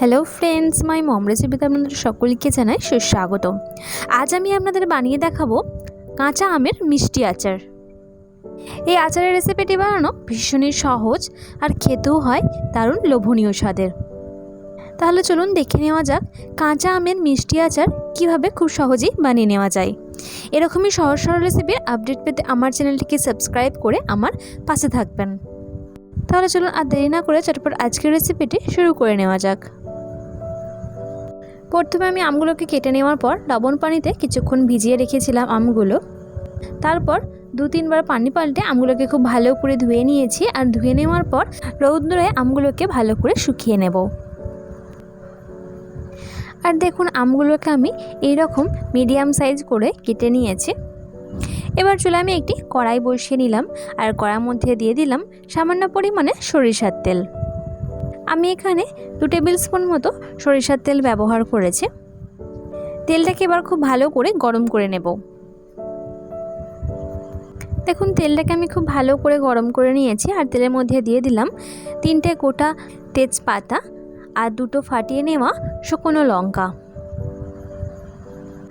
Hello friends মাই মম রেসিপিতে আপনাদের সকলকে জানাই সুস্বাগত আজ আমি আপনাদের বানিয়ে দেখাবো কাঁচা আমের মিষ্টি আচার। এই আচারের রেসিপিটি বানানো ভীষণই সহজ আর খেতেও হয় দারুণ লোভনীয় স্বাদের। তাহলে চলুন দেখে নেওয়া যাক কাঁচা আমের মিষ্টি আচার কীভাবে খুব সহজেই বানিয়ে নেওয়া যায়। এরকমই সহজ সরল রেসিপির আপডেট পেতে আমার চ্যানেলটিকে সাবস্ক্রাইব করে আমার পাশে থাকবেন। তাহলে চলুন আর দেরি না করে চটপট আজকের রেসিপিটি শুরু করে নেওয়া যাক। প্রথমে আমি আমগুলোকে কেটে নেওয়ার পর লবণ পানিতে কিছুক্ষণ ভিজিয়ে রেখেছিলাম আমগুলো। তারপর দু তিনবার পানি পাল্টে আমগুলোকে খুব ভালো করে ধুয়ে নিয়েছি আর ধুয়ে নেওয়ার পর রৌদ্রে আমগুলোকে ভালো করে শুকিয়ে নেব। আর দেখুন আমগুলোকে আমি এই রকম মিডিয়াম সাইজ করে কেটে নিয়েছি। এবার চলে আমি একটি কড়াই বসিয়ে নিলাম আর কড়ার মধ্যে দিয়ে দিলাম সামান্য পরিমাণে সরিষার তেল। আমি এখানে দু টেবিল স্পুন মতো সরিষার তেল ব্যবহার করেছি। তেলটাকে এবার খুব ভালো করে গরম করে নেব। দেখুন, তেলটাকে আমি খুব ভালো করে গরম করে নিয়েছি আর তেলের মধ্যে দিয়ে দিলাম তিনটে গোটা তেজপাতা আর দুটো ফাটিয়ে নেওয়া শুকনো লঙ্কা।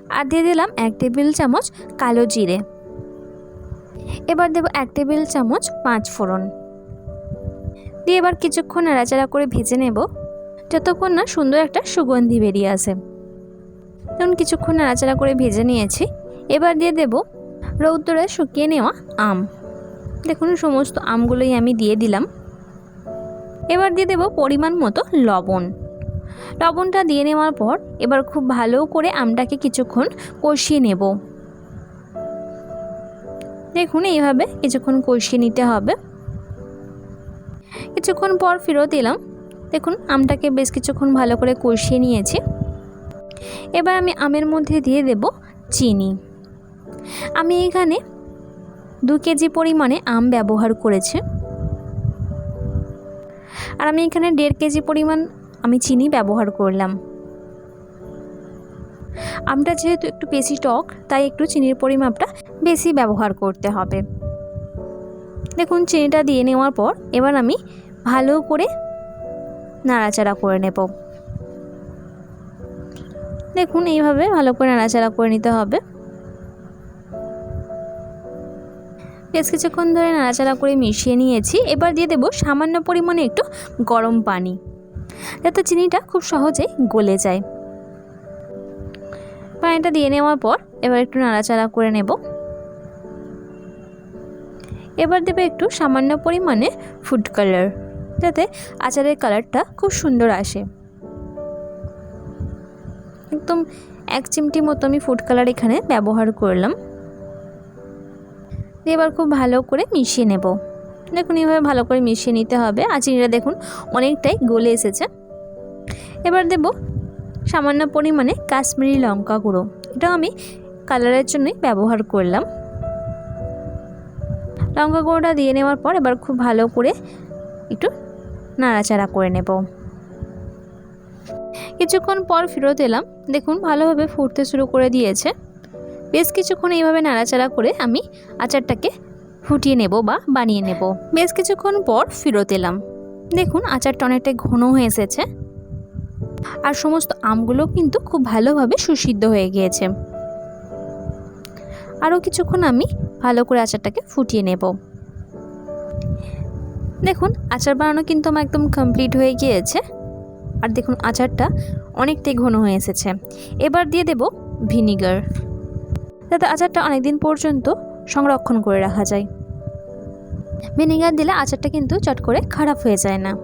আর দিয়ে দিলাম এক টেবিল চামচ কালো জিরে। এবার দেব এক টেবিল চামচ পাঁচ ফোড়ন। দিয়ে এবার কিছুক্ষণ নাড়াচাড়া করে ভেজে নেব, যতক্ষণ না সুন্দর একটা সুগন্ধি বেরিয়ে আসে। যেমন কিছুক্ষণ নাড়াচাড়া করে ভেজে নিয়েছি, এবার দিয়ে দেব রৌদ্রে শুকিয়ে নেওয়া আম। দেখুন, সমস্ত আমগুলোই আমি দিয়ে দিলাম। এবার দিয়ে দেব পরিমাণ মতো লবণ। লবণটা দিয়ে নেওয়ার পর এবার খুব ভালো করে আমটাকে কিছুক্ষণ কষিয়ে নেব। দেখুন, এইভাবে কিছুক্ষণ কষিয়ে নিতে হবে। কিছুক্ষণ পর ফেরত এলাম। দেখুন, আমটাকে বেশ কিছুক্ষণ ভালো করে কষিয়ে নিয়েছি। এবার আমি আমের মধ্যে দিয়ে দেব চিনি। আমি এখানে দু কেজি পরিমাণে আম ব্যবহার করেছি। আর আমি এখানে দেড় কেজি পরিমাণ আমি চিনি ব্যবহার করলাম। আমটা যেহেতু একটু বেশি টক, তাই একটু চিনির পরিমাপটা বেশি ব্যবহার করতে হবে। দেখুন, চিনিটা দিয়ে নেওয়ার পর এবার আমি ভালো করে নাড়াচাড়া করে নেব। দেখুন, এইভাবে ভালো করে নাড়াচাড়া করে নিতে হবে। বেশ কিছুক্ষণ ধরে নাড়াচাড়া করে মিশিয়ে নিয়েছি। এবার দিয়ে দেব সামান্য পরিমাণে একটু গরম পানি, যাতে চিনিটা খুব সহজেই গলে যায়। পানিটা দিয়ে নেওয়ার পর এবার একটু নাড়াচাড়া করে নেব। এবার দেবে একটু সামান্য পরিমাণে ফুড কালার যাতে আচারের কালারটা খুব সুন্দর আসে। একদম এক চিমটি মতো আমি ফুড কালার এখানে ব্যবহার করলাম। এবার খুব ভালো করে মিশিয়ে নেব। দেখুন, এইভাবে ভালো করে মিশিয়ে নিতে হবে। আর চিনিটা দেখুন অনেকটাই গলে এসেছে। এবার দেব সামান্য পরিমাণে কাশ্মীরি লঙ্কা গুঁড়ো। এটাও আমি কালারের জন্যই ব্যবহার করলাম। লঙ্কা গুঁড়োটা দিয়ে নেওয়ার পর এবার খুব ভালো করে একটু নাড়াচাড়া করে নেব। কিছুক্ষণ পর ফেরত এলাম। দেখুন, ভালোভাবে ফুটতে শুরু করে দিয়েছে। বেশ কিছুক্ষণ এইভাবে নাড়াচাড়া করে আমি আচারটাকে ফুটিয়ে নেব বা বানিয়ে নেব। বেশ কিছুক্ষণ পর ফেরত এলাম। দেখুন, আচারটা অনেকটাই ঘন হয়ে এসেছে। আর সমস্ত আমগুলো কিন্তু খুব ভালোভাবে সুসিদ্ধ হয়ে গিয়েছে। আরও কিছুক্ষণ আমি ভালো করে আচারটাকে ফুটিয়ে নেব। দেখুন, আচার বানানো কিন্তু আমার একদম কমপ্লিট হয়ে গিয়েছে। আর দেখুন, আচারটা অনেকটাই ঘন হয়ে এসেছে। এবার দিয়ে দেব ভিনিগার। যাতে আচারটা অনেক দিন পর্যন্ত সংরক্ষণ করে রাখা যায়। ভিনিগার দিলে আচারটা কিন্তু চট করে খারাপ হয়ে যায় না।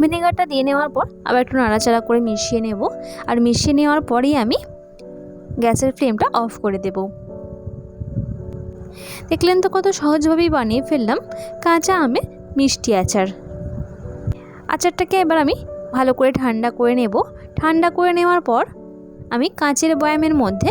ভিনেগারটা দিয়ে নেওয়ার পর আবার একটু নাড়াচাড়া করে মিশিয়ে নেব। আর মিশিয়ে নেওয়ার পরেই আমি গ্যাসের ফ্লেমটা অফ করে দেব। দেখলেন তো কত সহজভাবেই বানিয়ে ফেললাম কাঁচা আমে মিষ্টি আচার। আচারটাকে এবার আমি ভালো করে ঠান্ডা করে নেব। ঠান্ডা করে নেওয়ার পর আমি কাঁচের বয়ামের মধ্যে